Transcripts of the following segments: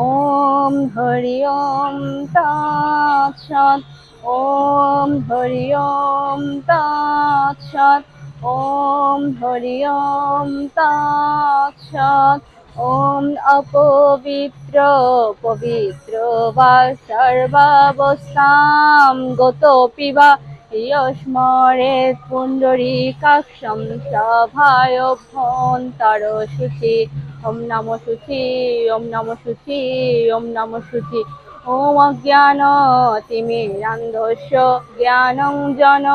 ওম হরি ওম তৎসৎ ওম হরি ওম তৎসৎ ওম হরি ওম তৎসৎ ওম অপবিত্র, পবিত্র বা সর্বাবস্থাম গত পিবা ইয়স্মরে পুণ্ডরীকাক্ষম সভায় ভন্তর শুচি ওম নম শুচি ওম নম শুচি ওম নম শুচি ওম অজ্ঞান তিমিরান্ধস্য, জ্ঞানং জন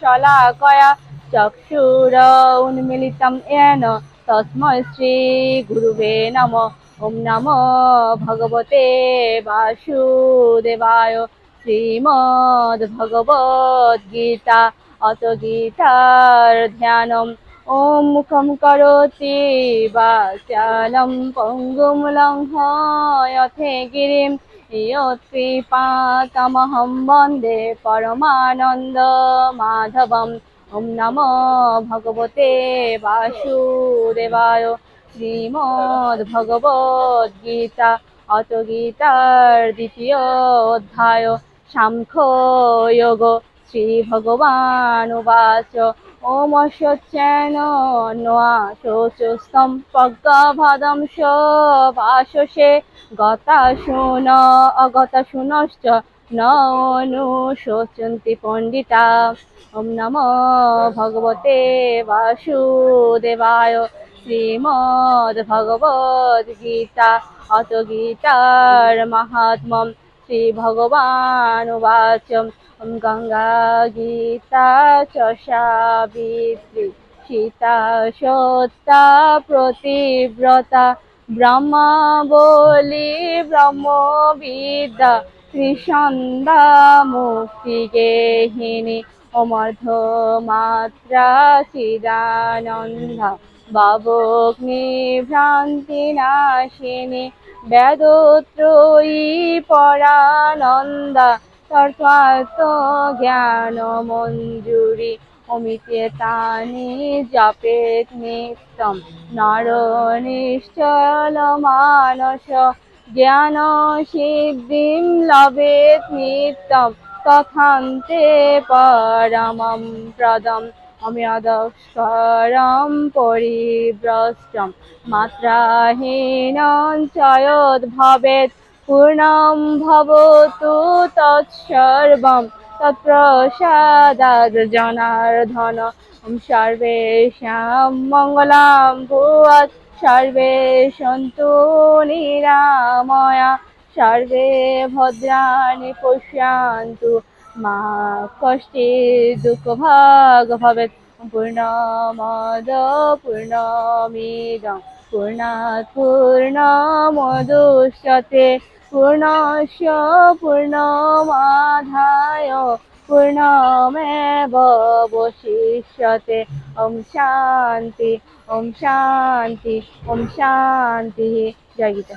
শলাকয়া, চক্ষুর উন্মিলিতম येन তস্মৈ শ্রী গুরুবে নম, ওম নম ভগবতে বাসুদেবায়। শ্রীমদ্ ভগবদ গীতা অত গীতার ধ্যানম। ওম মুখম করোতি বাচালম পঙ্গুম লঙ্ঘয়থে গিরিম ইয়ৎকৃপাতমহং বন্দে পরমানন্দ মাধবম ওম নম ভগবতে বাসুদেবায় শ্রীমদ্ ভগবদ গীতা অত গীতার দ্বিতীয় অধ্যায় সাংখ্য যোগ শ্রী ভগবান উবাচ স ভাষসে গতা শুন অগতা শুনশ্চ ন অনুশোচন্তি পণ্ডিতা ওম নম ভগবতে বাসুদেবায় শ্রীমদ্ ভগবদ গঙ্গা গীতা চ সাবিত্রী সীতা সত্তা প্রতিব্রতা, ব্রহ্মা বলি ব্রহ্মবিদ্যা ত্রিসন্ধা মুক্তি গেহিনী অমর্ধ মাত্রা চিদানন্দা, বাবগ্নি ভ্রান্তি নাশিনী, বেদত্রয়ী পরানন্দা তর্কাত জ্ঞান মঞ্জুরি অমিতে তানি জপেত নিত্যম। নর নিশ্চল মানস, জ্ঞান সিদ্ধিম লভেত নিত্যম। তথান্তে পরমম প্রদম অম্যদস্করম পরিভ্রষ্টম। মাত্রাহীনং চয়োদ্ভবেৎ পূর্ণম ভবতু তৎসর্বম তৎপ্রসাদাৎ জনার্দন ওম সর্বেষাং মঙ্গলাং ভুয়াৎ সর্বে সন্তু নিরাময়া সর্বে ভদ্রাণি পশ্যন্তু মা কষ্টে দুঃখ ভাগ ভবেৎ পূর্ণমদ পূর্ণমিদং পূর্ণাৎ পূর্ণমদুষ্যতে পূর্ণস্য পূর্ণমাধায় পূর্ণমেবশিষ্যতে ওম শান্তি ওম শান্তি ওম শান্তি। জয় গীতা।